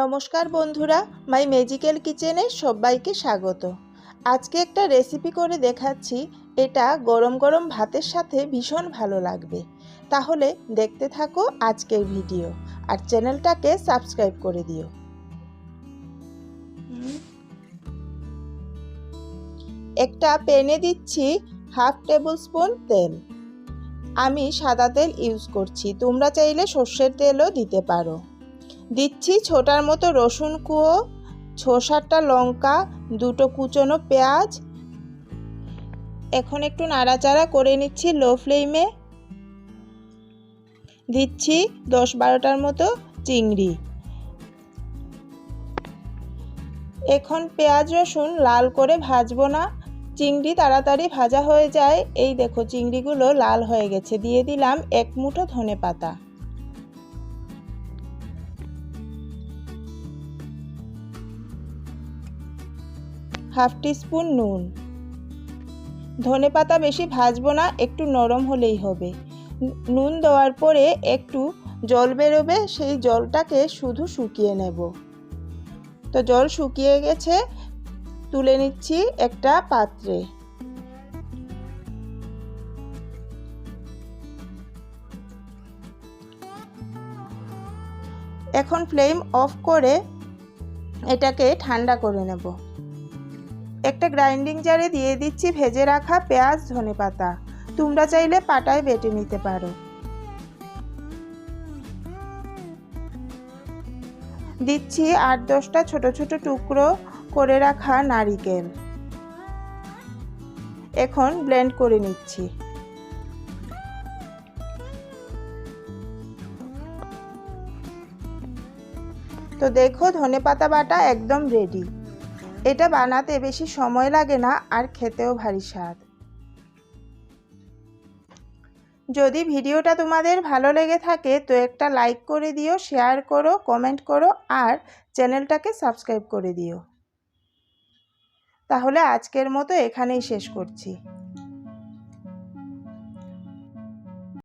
নমস্কার বন্ধুরা, মাই ম্যাজিক্যাল কিচেনে সবাইকে স্বাগত। আজকে একটা রেসিপি করে দেখাচ্ছি, এটা গরম গরম ভাতের সাথে ভীষণ ভালো লাগবে। তাহলে দেখতে থাকো আজকের ভিডিও, আর চ্যানেলটাকে সাবস্ক্রাইব করে দিও। একটা প্যানে দিচ্ছি হাফ টেবিল স্পুন তেল। আমি সাদা তেল ইউজ করছি, তোমরা চাইলে সর্ষের তেলও দিতে পারো। দিচ্ছি ছোটার মতো রসুন কুয়ো ছ সাতটা লঙ্কা, দুটো কুচনো পেঁয়াজ। এখন একটু নাড়াচাড়া করে নিচ্ছি লো ফ্লেমে। দিচ্ছি দশ বারোটার মতো চিংড়ি। এখন পেঁয়াজ রসুন লাল করে ভাজবো না। চিংড়ি তাড়াতাড়ি ভাজা হয়ে যায়। এই দেখো চিংড়িগুলো লাল হয়ে গেছে। দিয়ে দিলাম এক মুঠো ধনে পাতা। হাফ স্পুন নুন। ধনে পাতা বেশি ভাজবো না, একটু নরম হলেই হবে। নুন দেওয়ার পরে একটু জল বেরোবে, সেই জলটাকে শুধু শুকিয়ে নেব। তো জল শুকিয়ে গেছে, তুলে নিচ্ছি একটা পাত্রে। এখন ফ্লেম অফ করে এটাকে ঠান্ডা করে নেব। একটা গ্রাইন্ডিং জারে দিয়ে দিচ্ছি ভেজে রাখা পেঁয়াজ, ধনে পাতা। তোমরা চাইলে পাটায় বেটে নিতে পারো। দিচ্ছি আট দশটা ছোট ছোট টুকরো করে রাখা নারিকেল। এখন ব্লেন্ড করে নিচ্ছি। তো দেখো ধনে পাতা বাটা একদম রেডি এটা বানাতে বেশি সময় লাগে না আর খেতেও ভারী স্বাদ। যদি ভিডিওটা তোমাদের ভালো লেগে থাকে, তো একটা লাইক করে দিও, শেয়ার করো, কমেন্ট করো, আর চ্যানেলটাকে সাবস্ক্রাইব করে দিও। তাহলে আজকের মতো এখানেই শেষ করছি।